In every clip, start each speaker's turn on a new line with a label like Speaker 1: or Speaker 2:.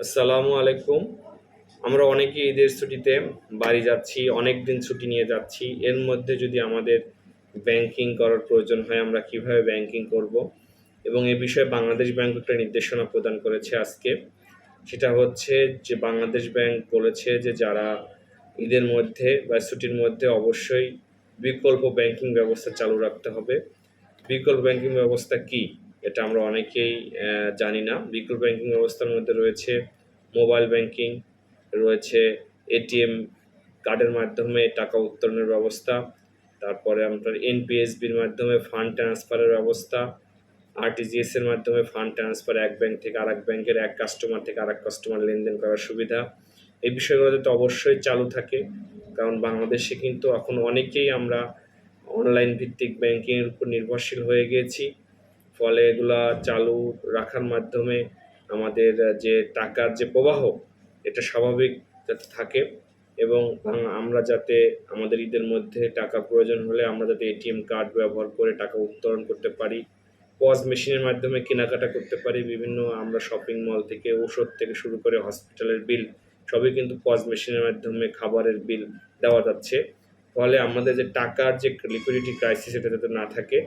Speaker 1: আসসালামু আলাইকুম। আমরা অনেকে ঈদের ছুটিতে বাড়ি যাচ্ছি অনেক দিন ছুটি নিয়ে যাচ্ছি। এর মধ্যে যদি আমাদের ব্যাংকিং করার প্রয়োজন হয়, আমরা কীভাবে ব্যাংকিং করব? এবং এ বিষয়ে বাংলাদেশ ব্যাংক একটা নির্দেশনা প্রদান করেছে আজকে। সেটা হচ্ছে যে বাংলাদেশ ব্যাংক বলেছে যে যারা ঈদের মধ্যে বা ছুটির মধ্যে অবশ্যই বিকল্প ব্যাংকিং ব্যবস্থা চালু রাখতে হবে। বিকল্প ব্যাংকিং ব্যবস্থা কি? এটা আমরা অনেকেই জানি না। বিকল্প ব্যাংকিং ব্যবস্থার মধ্যে রয়েছে মোবাইল ব্যাংকিং রয়েছে এটিএম কার্ডের মাধ্যমে টাকা উত্তোলনের ব্যবস্থা, তারপরে আপনার এনপিএসবির মাধ্যমে ফান্ড ট্রান্সফারের ব্যবস্থা আরটিজিএস এর মাধ্যমে ফান্ড ট্রান্সফার এক ব্যাংক থেকে আরেক ব্যাংকের এক কাস্টমার থেকে আরেক কাস্টমার লেনদেন করার সুবিধা। এই বিষয়গুলোতে তো অবশ্যই চালু থাকে, কারণ বাংলাদেশে কিন্তু এখন অনেকেই আমরা অনলাইন ভিত্তিক ব্যাংকিংয়ের উপর নির্ভরশীল হয়ে গিয়েছি। ফলে এগুলা চালু রাখার মাধ্যমে আমাদের যে টাকার যে প্রবাহ, এটা স্বাভাবিক যাতে থাকে এবং আমরা যাতে আমাদের ঈদের মধ্যে টাকা প্রয়োজন হলে আমরা যাতে এটিএম কার্ড ব্যবহার করে টাকা উত্তোলন করতে পারি, পজ মেশিনের মাধ্যমে কেনাকাটা করতে পারি, বিভিন্ন আমরা শপিং মল থেকে, ওষুধ থেকে শুরু করে হসপিটালের বিল, সবই কিন্তু পজ মেশিনের মাধ্যমে খাবারের বিল দেওয়া যাচ্ছে। ফলে আমাদের যে টাকার যে লিকুইডিটি ক্রাইসিস এটা যাতে না থাকে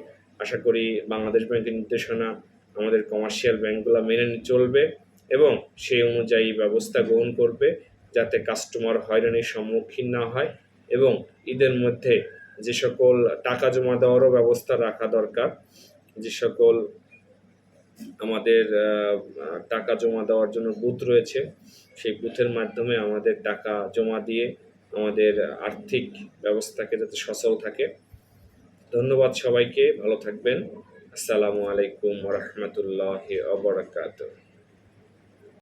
Speaker 1: আশা করি বাংলাদেশ ব্যাংকের নির্দেশনা আমাদের কমার্শিয়াল ব্যাংকগুলো মেনে চলবে এবং সেই অনুযায়ী ব্যবস্থা গ্রহণ করবে যাতে কাস্টমার হয়রানির সম্মুখীন না হয় এবং ঈদের মধ্যে যে সকল টাকা জমা দেওয়ারও ব্যবস্থা রাখা দরকার। যে সকল আমাদের টাকা জমা দেওয়ার জন্য বুথ রয়েছে, সেই বুথের মাধ্যমে আমাদের টাকা জমা দিয়ে আমাদের আর্থিক ব্যবস্থাকে যাতে সচল থাকে। ধন্যবাদ সবাইকে ভালো থাকবেন। আসসালামু আলাইকুম রহমতুল্লাহ অবরাকাত